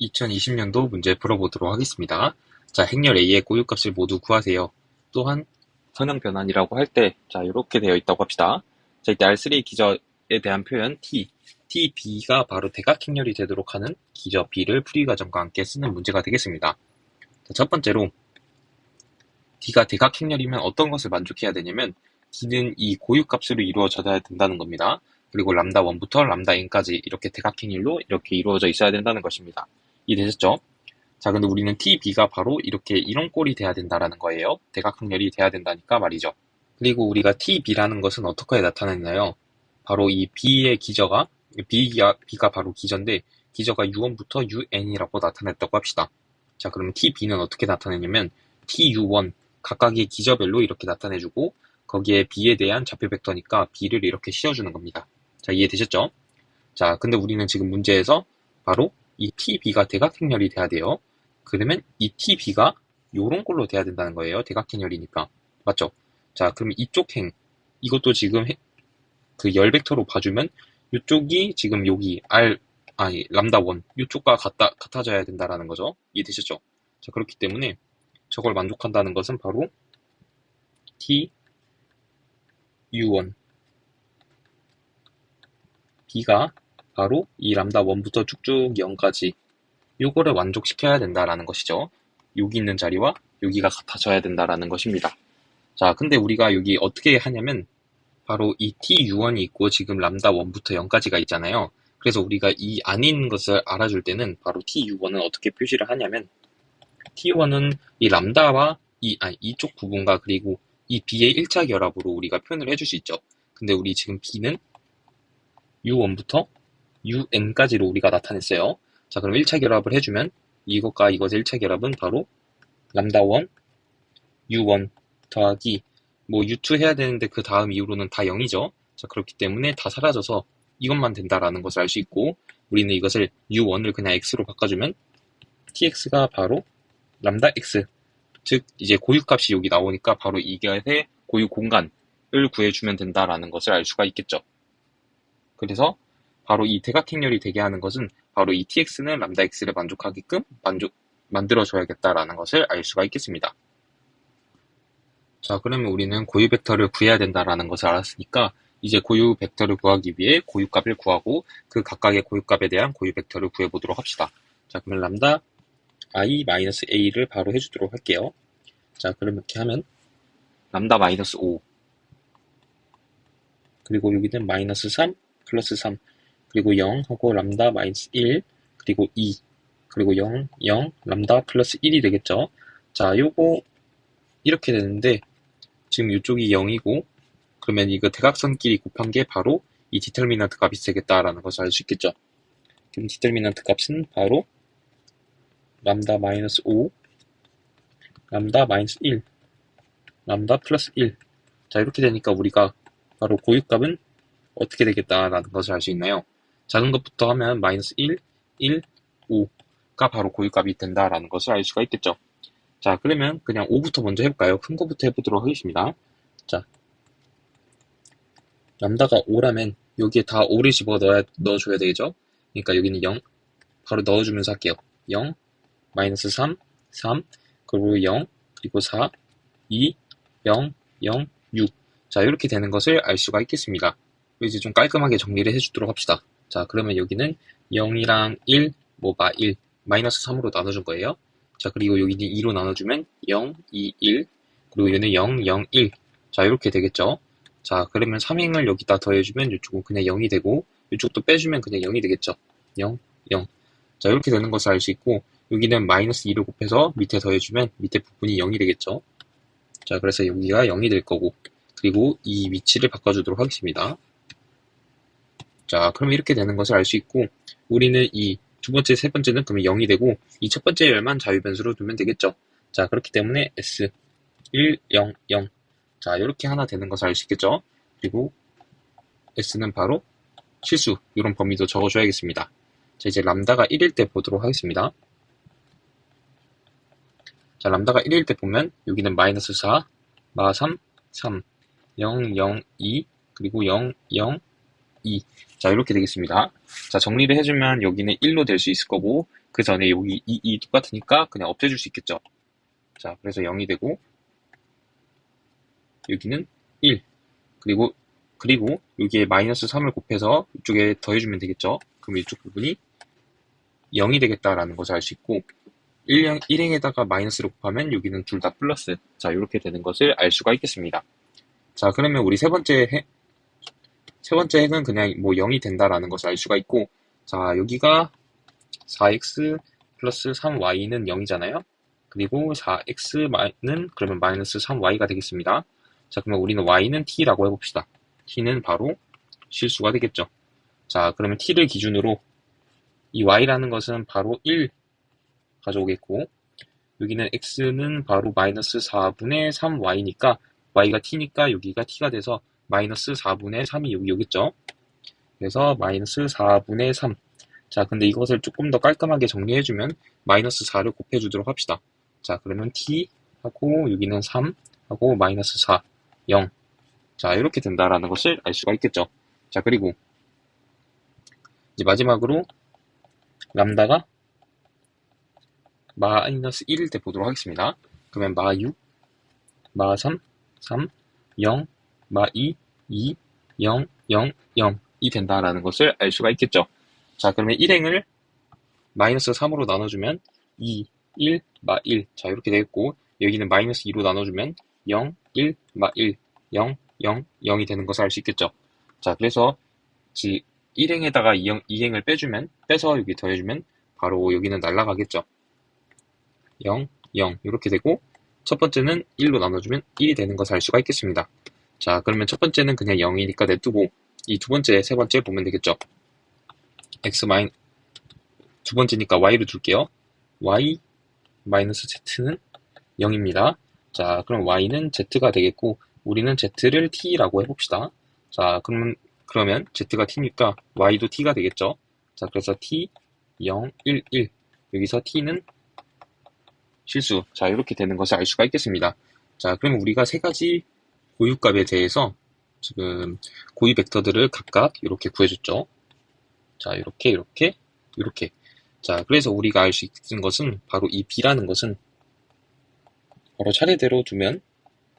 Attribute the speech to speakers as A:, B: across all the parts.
A: 2020년도 문제 풀어보도록 하겠습니다. 자, 행렬 A의 고유값을 모두 구하세요. 또한 선형 변환이라고 할 때, 자, 이렇게 되어 있다고 합시다. 자, 이때 R3 기저에 대한 표현 T, TB가 바로 대각행렬이 되도록 하는 기저 B를 풀이 과정과 함께 쓰는 문제가 되겠습니다. 자, 첫 번째로 D가 대각행렬이면 어떤 것을 만족해야 되냐면 D는 이 고유값으로 이루어져야 된다는 겁니다. 그리고 람다 1부터 람다 n까지 이렇게 대각행렬로 이렇게 이루어져 있어야 된다는 것입니다. 이해되셨죠? 자, 근데 우리는 TB가 바로 이렇게 이런 꼴이 돼야 된다라는 거예요. 대각항렬이 돼야 된다니까 말이죠. 그리고 우리가 TB라는 것은 어떻게 나타냈나요? 바로 이 B의 기저가, B가, B가 바로 기저인데, 기저가 U1부터 UN이라고 나타냈다고 합시다. 자, 그러면 TB는 어떻게 나타내냐면, TU1, 각각의 기저별로 이렇게 나타내주고, 거기에 B에 대한 좌표 벡터니까 B를 이렇게 씌워주는 겁니다. 자, 이해되셨죠? 자, 근데 우리는 지금 문제에서 바로 이 TB가 대각행렬이 돼야 돼요. 그러면 이 TB가 요런 꼴로 돼야 된다는 거예요. 대각행렬이니까. 맞죠? 자, 그럼 이쪽 행, 이것도 지금 그열 벡터로 봐주면 이쪽이 지금 여기 R, 아니, 람다 1, 이쪽과 같다, 같아져야 된다라는 거죠. 이해되셨죠? 자, 그렇기 때문에 저걸 만족한다는 것은 바로 T, U1, B가 바로 이 람다 1부터 쭉쭉 0까지 요거를 만족시켜야 된다라는 것이죠. 여기 있는 자리와 여기가 같아져야 된다라는 것입니다. 자, 근데 우리가 여기 어떻게 하냐면 바로 이 TU1이 있고 지금 람다 1부터 0까지가 있잖아요. 그래서 우리가 이 안에 있는 것을 알아줄 때는 바로 TU1은 어떻게 표시를 하냐면 T1은 이 람다와 이, 아니, 이쪽 부분과 그리고 이 B의 1차 결합으로 우리가 표현을 해줄 수 있죠. 근데 우리 지금 B는 U1부터 UN까지로 우리가 나타냈어요. 자, 그럼 1차 결합을 해주면 이것과 이것의 1차 결합은 바로 람다1, U1 더하기 뭐 U2 해야 되는데 그 다음 이후로는 다 0이죠. 자, 그렇기 때문에 다 사라져서 이것만 된다라는 것을 알 수 있고 우리는 이것을 U1을 그냥 X로 바꿔주면 TX가 바로 람다 X 즉 이제 고유값이 여기 나오니까 바로 이것의 고유 공간을 구해주면 된다라는 것을 알 수가 있겠죠. 그래서 바로 이 대각행렬이 되게 하는 것은 바로 이 tx는 람다 x를 만족하게끔 만족, 만들어줘야겠다라는 것을 알 수가 있겠습니다. 자, 그러면 우리는 고유 벡터를 구해야 된다라는 것을 알았으니까 이제 고유 벡터를 구하기 위해 고유값을 구하고 그 각각의 고유값에 대한 고유 벡터를 구해보도록 합시다. 자, 그러면 람다 i-a를 바로 해주도록 할게요. 자, 그럼 이렇게 하면 람다 마이너스 5 그리고 여기는 마이너스 3 플러스 3 그리고 0 하고 람다 마이너스 1 그리고 2 그리고 0 0 람다 플러스 1이 되겠죠? 자 요거 이렇게 되는데 지금 이쪽이 0이고 그러면 이거 대각선끼리 곱한 게 바로 이 디터미넌트 값이 되겠다라는 것을 알 수 있겠죠? 그럼 디터미넌트 값은 바로 람다 마이너스 5 람다 마이너스 1 람다 플러스 1 자 이렇게 되니까 우리가 바로 고유값은 어떻게 되겠다라는 것을 알 수 있나요? 작은 것부터 하면 마이너스 1, 1, 5가 바로 고유값이 된다라는 것을 알 수가 있겠죠. 자, 그러면 그냥 5부터 먼저 해볼까요? 큰 거부터 해보도록 하겠습니다. 자, 람다가 5라면 여기에 다 5를 집어 넣어야, 넣어줘야 되겠죠? 그러니까 여기는 0, 바로 넣어주면서 할게요. 0, 마이너스 3, 3, 그리고 0, 그리고 4, 2, 0, 0, 6. 자, 이렇게 되는 것을 알 수가 있겠습니다. 이제 좀 깔끔하게 정리를 해주도록 합시다. 자, 그러면 여기는 0이랑 1, 뭐가 1, 마이너스 3으로 나눠준 거예요. 자, 그리고 여기는 2로 나눠주면 0, 2, 1, 그리고 얘는 0, 0, 1. 자, 이렇게 되겠죠. 자, 그러면 3행을 여기다 더해주면 이쪽은 그냥 0이 되고, 이쪽도 빼주면 그냥 0이 되겠죠. 0, 0. 자, 이렇게 되는 것을 알 수 있고, 여기는 마이너스 2를 곱해서 밑에 더해주면 밑에 부분이 0이 되겠죠. 자, 그래서 여기가 0이 될 거고, 그리고 이 위치를 바꿔주도록 하겠습니다. 자, 그럼 이렇게 되는 것을 알 수 있고, 우리는 이 두 번째, 세 번째는 그러면 0이 되고, 이 첫 번째 열만 자유변수로 두면 되겠죠. 자, 그렇기 때문에 S 1, 0, 0. 자, 이렇게 하나 되는 것을 알 수 있겠죠. 그리고 S는 바로 실수, 이런 범위도 적어줘야겠습니다. 자, 이제 람다가 1일 때 보도록 하겠습니다. 자, 람다가 1일 때 보면 여기는 마이너스 4, 마 3, 3, 0, 0, 2, 그리고 0, 0, 2. 자, 이렇게 되겠습니다. 자, 정리를 해주면 여기는 1로 될 수 있을 거고, 그 전에 여기 2, 2 똑같으니까 그냥 없애줄 수 있겠죠. 자, 그래서 0이 되고, 여기는 1. 그리고, 그리고 여기에 마이너스 3을 곱해서 이쪽에 더해주면 되겠죠. 그럼 이쪽 부분이 0이 되겠다라는 것을 알 수 있고, 1행, 1행에다가 마이너스를 곱하면 여기는 둘 다 플러스. 자, 이렇게 되는 것을 알 수가 있겠습니다. 자, 그러면 우리 세 번째 행, 세 번째 행은 그냥 뭐 0이 된다라는 것을 알 수가 있고, 자, 여기가 4x 플러스 3y는 0이잖아요. 그리고 4x는 그러면 마이너스 3y가 되겠습니다. 자, 그러면 우리는 y는 t라고 해봅시다. t는 바로 실수가 되겠죠. 자, 그러면 t를 기준으로 이 y라는 것은 바로 1 가져오겠고, 여기는 x는 바로 마이너스 4분의 3y니까 y가 t니까 여기가 t가 돼서 마이너스 4분의 3이 여기 오겠죠. 그래서 마이너스 4분의 3. 자, 근데 이것을 조금 더 깔끔하게 정리해주면 마이너스 4를 곱해주도록 합시다. 자, 그러면 t 하고 여기는 3 하고 마이너스 4, 0. 자, 이렇게 된다라는 것을 알 수가 있겠죠. 자, 그리고 이제 마지막으로 람다가 마이너스 1일 때 보도록 하겠습니다. 그러면 마 6, 마 3, 3, 0, 마 2, 2, 0, 0, 0이 된다라는 것을 알 수가 있겠죠. 자, 그러면 1행을 마이너스 3으로 나눠주면 2, 1, 마 1. 자, 이렇게 되겠고, 여기는 마이너스 2로 나눠주면 0, 1, 마 1, 0, 0, 0이 되는 것을 알 수 있겠죠. 자, 그래서 1행에다가 2행, 2행을 빼주면, 빼서 여기 더해주면 바로 여기는 날라가겠죠. 0, 0 이렇게 되고 첫 번째는 1로 나눠주면 1이 되는 것을 알 수가 있겠습니다. 자 그러면 첫 번째는 그냥 0이니까 냅두고 이 두 번째, 세 번째 보면 되겠죠. x 마이 두 번째니까 y를 둘게요. y 마이너스 z는 0입니다. 자 그럼 y는 z가 되겠고 우리는 z를 t라고 해봅시다. 자 그러면 그러면 z가 t니까 y도 t가 되겠죠. 자 그래서 t 0, 1, 1 여기서 t는 실수. 자, 이렇게 되는 것을 알 수가 있겠습니다. 자, 그러면 우리가 세 가지 고유값에 대해서 지금 고유 벡터들을 각각 이렇게 구해줬죠. 자, 이렇게, 이렇게, 이렇게. 자, 그래서 우리가 알 수 있는 것은 바로 이 b라는 것은 바로 차례대로 두면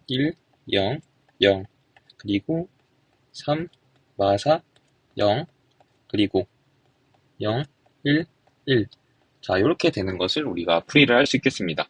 A: 1, 0, 0, 그리고 3, 마사, 0, 그리고 0, 1, 1. 자, 이렇게 되는 것을 우리가 풀이를 할 수 있겠습니다.